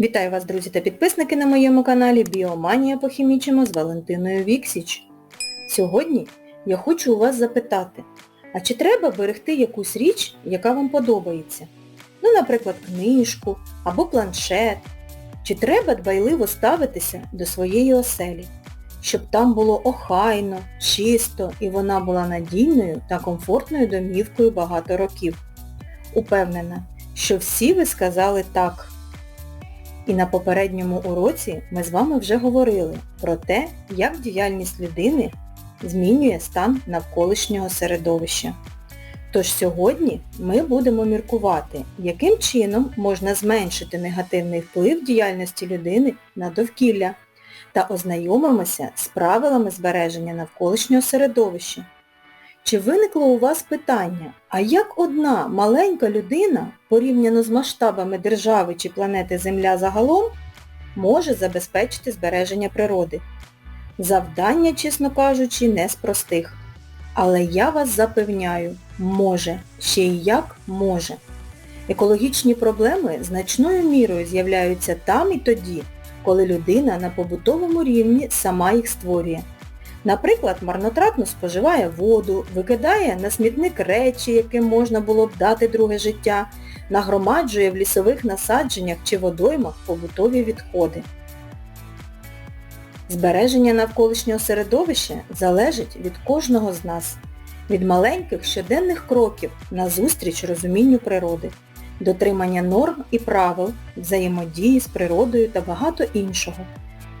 Вітаю вас, друзі та підписники на моєму каналі Біоманія похімічимо з Валентиною Віксіч. Сьогодні я хочу у вас запитати, а чи треба берегти якусь річ, яка вам подобається? Ну, наприклад, книжку або планшет. Чи треба дбайливо ставитися до своєї оселі, щоб там було охайно, чисто і вона була надійною та комфортною домівкою багато років? Упевнена, що всі ви сказали так. І на попередньому уроці ми з вами вже говорили про те, як діяльність людини змінює стан навколишнього середовища. Тож сьогодні ми будемо міркувати, яким чином можна зменшити негативний вплив діяльності людини на довкілля та ознайомимося з правилами збереження навколишнього середовища. Чи виникло у вас питання, а як одна маленька людина, порівняно з масштабами держави чи планети Земля загалом, може забезпечити збереження природи? Завдання, чесно кажучи, не з простих. Але я вас запевняю, може, ще й як може. Екологічні проблеми значною мірою з'являються там і тоді, коли людина на побутовому рівні сама їх створює. Наприклад, марнотратно споживає воду, викидає на смітник речі, яким можна було б дати друге життя, нагромаджує в лісових насадженнях чи водоймах побутові відходи. Збереження навколишнього середовища залежить від кожного з нас, від маленьких щоденних кроків назустріч розумінню природи, дотримання норм і правил, взаємодії з природою та багато іншого.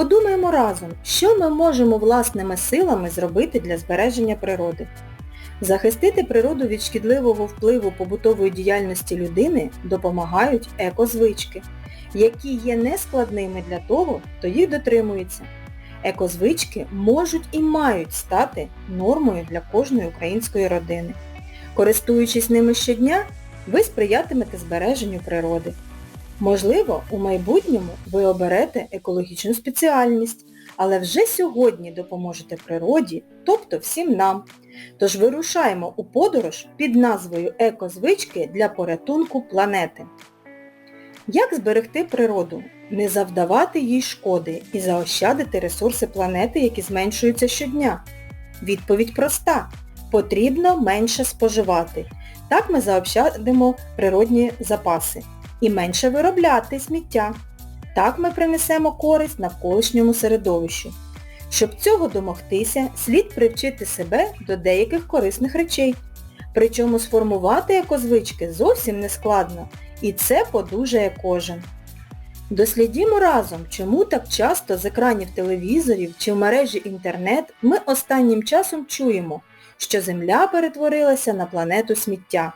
Подумаємо разом, що ми можемо власними силами зробити для збереження природи. Захистити природу від шкідливого впливу побутової діяльності людини допомагають екозвички, які є нескладними для того, хто їх дотримується. Екозвички можуть і мають стати нормою для кожної української родини. Користуючись ними щодня, ви сприятимете збереженню природи. Можливо, у майбутньому ви оберете екологічну спеціальність, але вже сьогодні допоможете природі, тобто всім нам. Тож вирушаємо у подорож під назвою Екозвички для порятунку планети. Як зберегти природу, не завдавати їй шкоди і заощадити ресурси планети, які зменшуються щодня? Відповідь проста. Потрібно менше споживати. Так ми заощадимо природні запаси і менше виробляти сміття. Так ми принесемо користь навколишньому середовищу. Щоб цього домогтися, слід привчити себе до деяких корисних речей. Причому сформувати екозвички зовсім не складно, і це подужає кожен. Дослідімо разом, чому так часто з екранів телевізорів чи в мережі інтернет ми останнім часом чуємо, що Земля перетворилася на планету сміття.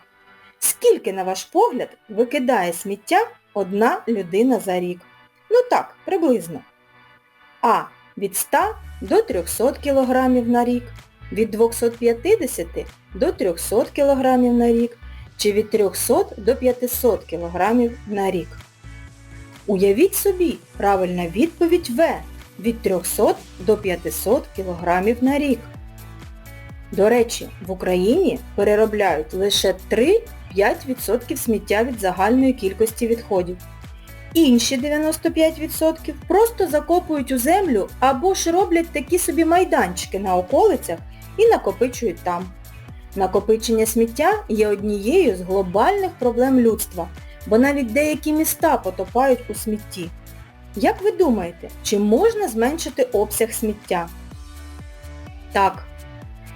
Скільки, на ваш погляд, викидає сміття одна людина за рік? Ну так, приблизно. А. Від 100 до 300 кг на рік, від 250 до 300 кг на рік, чи від 300 до 500 кг на рік. Уявіть собі, правильна відповідь В. Від 300 до 500 кг на рік. До речі, в Україні переробляють лише 3-5% сміття від загальної кількості відходів. Інші 95% просто закопують у землю або ж роблять такі собі майданчики на околицях і накопичують там. Накопичення сміття є однією з глобальних проблем людства, бо навіть деякі міста потопають у смітті. Як ви думаєте, чи можна зменшити обсяг сміття? Так.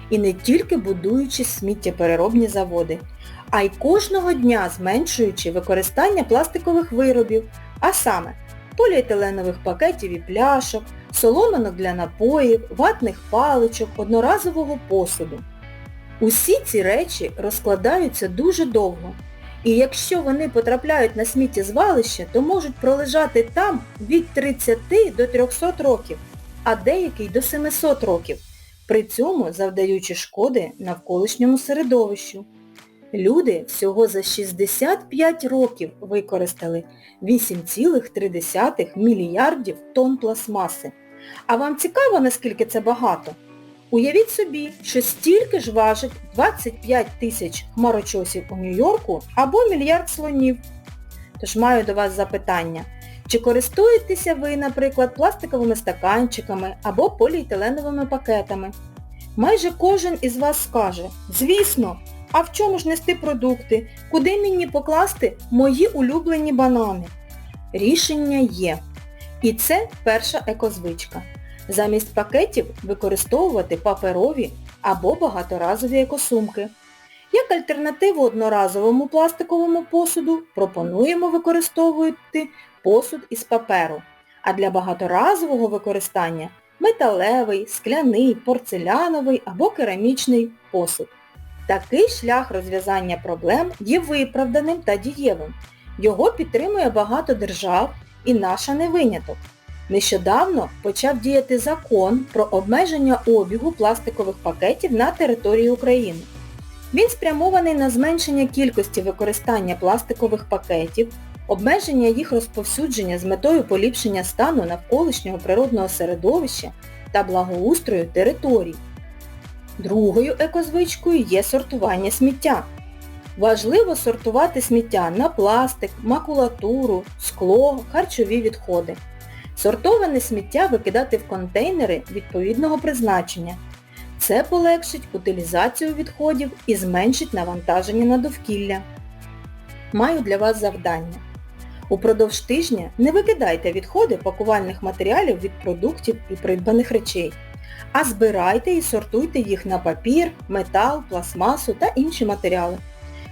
І не тільки будуючи сміттєпереробні заводи, а й кожного дня зменшуючи використання пластикових виробів, а саме поліетиленових пакетів і пляшок, соломинок для напоїв, ватних паличок, одноразового посуду. Усі ці речі розкладаються дуже довго. І якщо вони потрапляють на сміттєзвалище, то можуть пролежати там від 30 до 300 років, а деякий до 700 років, при цьому завдаючи шкоди навколишньому середовищу. Люди всього за 65 років використали 8,3 мільярдів тонн пластмаси. А вам цікаво, наскільки це багато? Уявіть собі, що стільки ж важить 25 тисяч хмарочосів у Нью-Йорку або мільярд слонів. Тож маю до вас запитання. Чи користуєтеся ви, наприклад, пластиковими стаканчиками або поліетиленовими пакетами? Майже кожен із вас скаже, звісно, а в чому ж нести продукти? Куди мені покласти мої улюблені банани? Рішення є. І це перша екозвичка. Замість пакетів використовувати паперові або багаторазові екосумки. Як альтернативу одноразовому пластиковому посуду пропонуємо використовувати посуд із паперу, а для багаторазового використання металевий, скляний, порцеляновий або керамічний посуд. Такий шлях розв'язання проблем є виправданим та дієвим. Його підтримує багато держав і наша не виняток. Нещодавно почав діяти закон про обмеження обігу пластикових пакетів на території України. Він спрямований на зменшення кількості використання пластикових пакетів, обмеження їх розповсюдження з метою поліпшення стану навколишнього природного середовища та благоустрою територій. Другою екозвичкою є сортування сміття. Важливо сортувати сміття на пластик, макулатуру, скло, харчові відходи. Сортоване сміття викидати в контейнери відповідного призначення. Це полегшить утилізацію відходів і зменшить навантаження на довкілля. Маю для вас завдання. Упродовж тижня не викидайте відходи пакувальних матеріалів від продуктів і придбаних речей, а збирайте і сортуйте їх на папір, метал, пластмасу та інші матеріали.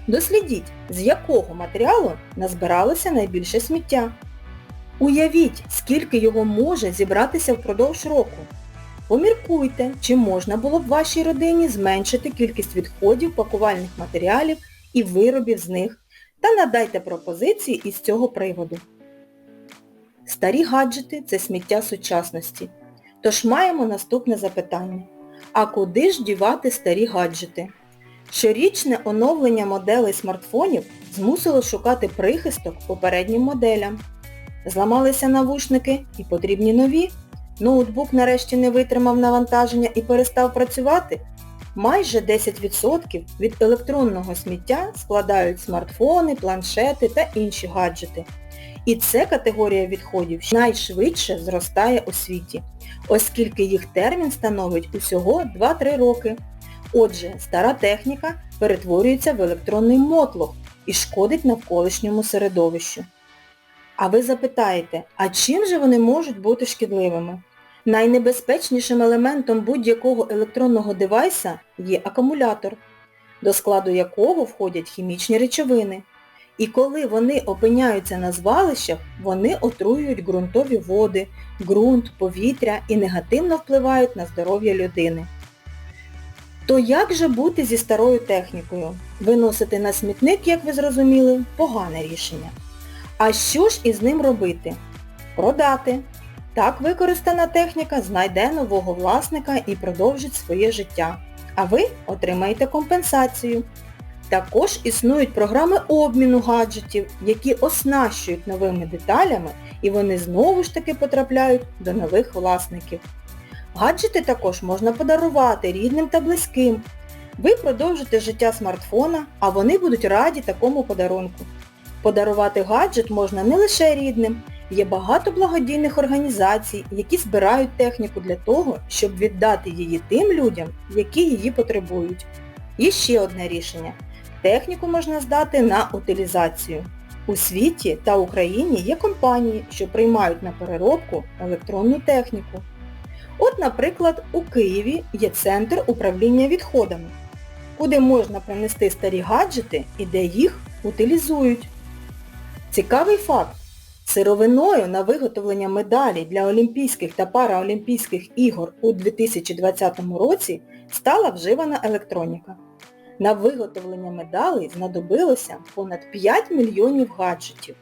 Дослідіть, з якого матеріалу назбиралося найбільше сміття. Уявіть, скільки його може зібратися впродовж року. Поміркуйте, чи можна було б вашій родині зменшити кількість відходів пакувальних матеріалів і виробів з них та надайте пропозиції із цього приводу. Старі гаджети – це сміття сучасності. Тож маємо наступне запитання. А куди ж дівати старі гаджети? Щорічне оновлення моделей смартфонів змусило шукати прихисток попереднім моделям. Зламалися навушники і потрібні нові. Ноутбук нарешті не витримав навантаження і перестав працювати. Майже 10% від електронного сміття складають смартфони, планшети та інші гаджети. І це категорія відходів найшвидше зростає у світі, оскільки їх термін становить усього 2-3 роки. Отже, стара техніка перетворюється в електронний мотлох і шкодить навколишньому середовищу. А ви запитаєте, а чим же вони можуть бути шкідливими? Найнебезпечнішим елементом будь-якого електронного девайса є акумулятор, до складу якого входять хімічні речовини. І коли вони опиняються на звалищах, вони отруюють ґрунтові води, ґрунт, повітря і негативно впливають на здоров'я людини. То як же бути зі старою технікою? Виносити на смітник, як ви зрозуміли, погане рішення. А що ж із ним робити? Продати. Так використана техніка знайде нового власника і продовжить своє життя. А ви отримаєте компенсацію. Також існують програми обміну гаджетів, які оснащують новими деталями і вони знову ж таки потрапляють до нових власників. Гаджети також можна подарувати рідним та близьким. Ви продовжите життя смартфона, а вони будуть раді такому подарунку. Подарувати гаджет можна не лише рідним. Є багато благодійних організацій, які збирають техніку для того, щоб віддати її тим людям, які її потребують. Є ще одне рішення. Техніку можна здати на утилізацію. У світі та Україні є компанії, що приймають на переробку електронну техніку. От, наприклад, у Києві є центр управління відходами, куди можна принести старі гаджети і де їх утилізують. Цікавий факт. Сировиною на виготовлення медалі для Олімпійських та Параолімпійських ігор у 2020 році стала вживана електроніка. На виготовлення медалей знадобилося понад 5 мільйонів гаджетів.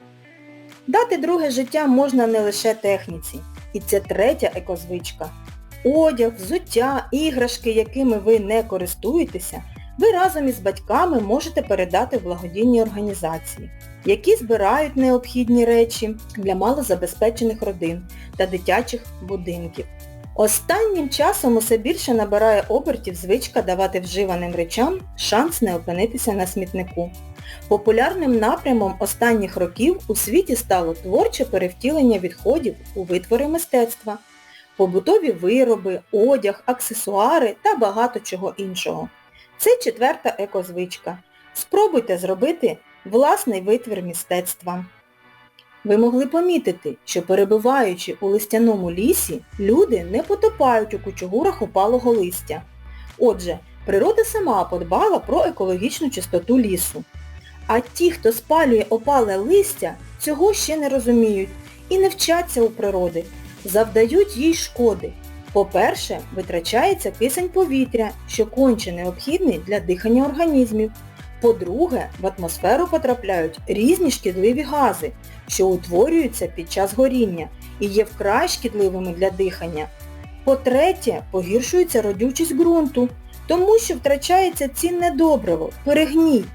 Дати друге життя можна не лише техніці. І це третя екозвичка. Одяг, взуття, іграшки, якими ви не користуєтеся, ви разом із батьками можете передати в благодійні організації, які збирають необхідні речі для малозабезпечених родин та дитячих будинків. Останнім часом усе більше набирає обертів звичка давати вживаним речам шанс не опинитися на смітнику. Популярним напрямом останніх років у світі стало творче перевтілення відходів у витвори мистецтва, побутові вироби, одяг, аксесуари та багато чого іншого. Це четверта екозвичка. Спробуйте зробити власний витвір мистецтва. Ви могли помітити, що перебуваючи у листяному лісі, люди не потопають у кучугурах опалого листя. Отже, природа сама подбала про екологічну чистоту лісу. А ті, хто спалює опале листя, цього ще не розуміють і не вчаться у природи, завдають їй шкоди. По-перше, витрачається кисень повітря, що конче необхідний для дихання організмів. По-друге, в атмосферу потрапляють різні шкідливі гази, що утворюються під час горіння і є вкрай шкідливими для дихання. По-третє, погіршується родючість ґрунту, тому що втрачається цінне добриво, перегній.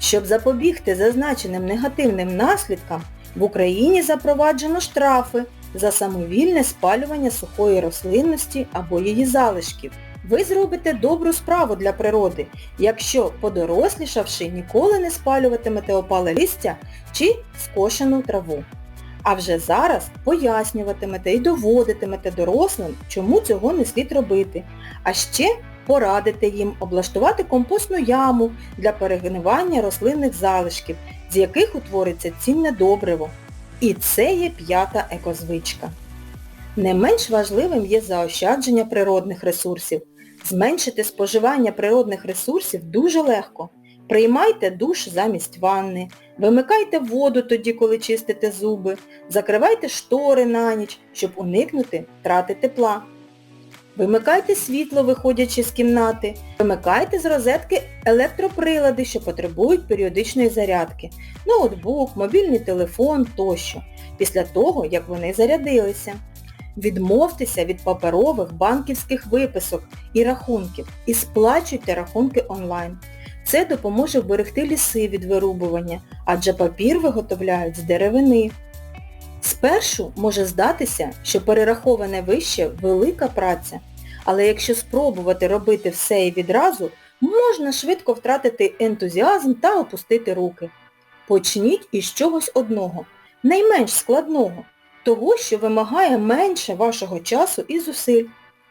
Щоб запобігти зазначеним негативним наслідкам, в Україні запроваджено штрафи за самовільне спалювання сухої рослинності або її залишків. Ви зробите добру справу для природи, якщо, подорослішавши, ніколи не спалюватимете опале листя чи скошену траву. А вже зараз пояснюватимете і доводитимете дорослим, чому цього не слід робити. А ще порадите їм облаштувати компостну яму для перегнивання рослинних залишків, з яких утвориться цінне добриво. І це є п'ята екозвичка. Не менш важливим є заощадження природних ресурсів. Зменшити споживання природних ресурсів дуже легко. Приймайте душ замість ванни, вимикайте воду тоді, коли чистите зуби, закривайте штори на ніч, щоб уникнути втрати тепла. Вимикайте світло, виходячи з кімнати, вимикайте з розетки електроприлади, що потребують періодичної зарядки, ноутбук, мобільний телефон тощо, після того, як вони зарядилися. Відмовтеся від паперових банківських виписок і рахунків і сплачуйте рахунки онлайн. Це допоможе вберегти ліси від вирубування, адже папір виготовляють з деревини. Спершу може здатися, що перераховане вище велика праця, але якщо спробувати робити все і відразу, можна швидко втратити ентузіазм та опустити руки. Почніть із чогось одного, найменш складного, того, що вимагає менше вашого часу і зусиль,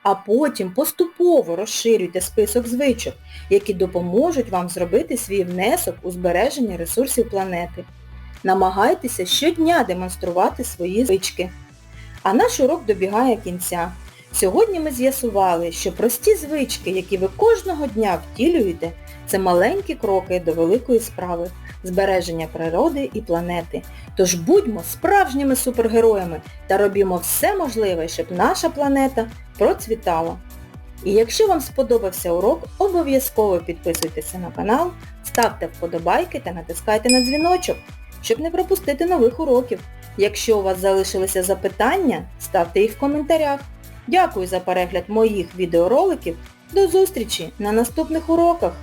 а потім поступово розширюйте список звичок, які допоможуть вам зробити свій внесок у збереження ресурсів планети. Намагайтеся щодня демонструвати свої звички. А наш урок добігає кінця. Сьогодні ми з'ясували, що прості звички, які ви кожного дня втілюєте, це маленькі кроки до великої справи збереження природи і планети. Тож будьмо справжніми супергероями та робімо все можливе, щоб наша планета процвітала. І якщо вам сподобався урок, обов'язково підписуйтеся на канал, ставте вподобайки та натискайте на дзвіночок, щоб не пропустити нових уроків. Якщо у вас залишилися запитання, ставте їх в коментарях. Дякую за перегляд моїх відеороликів. До зустрічі на наступних уроках!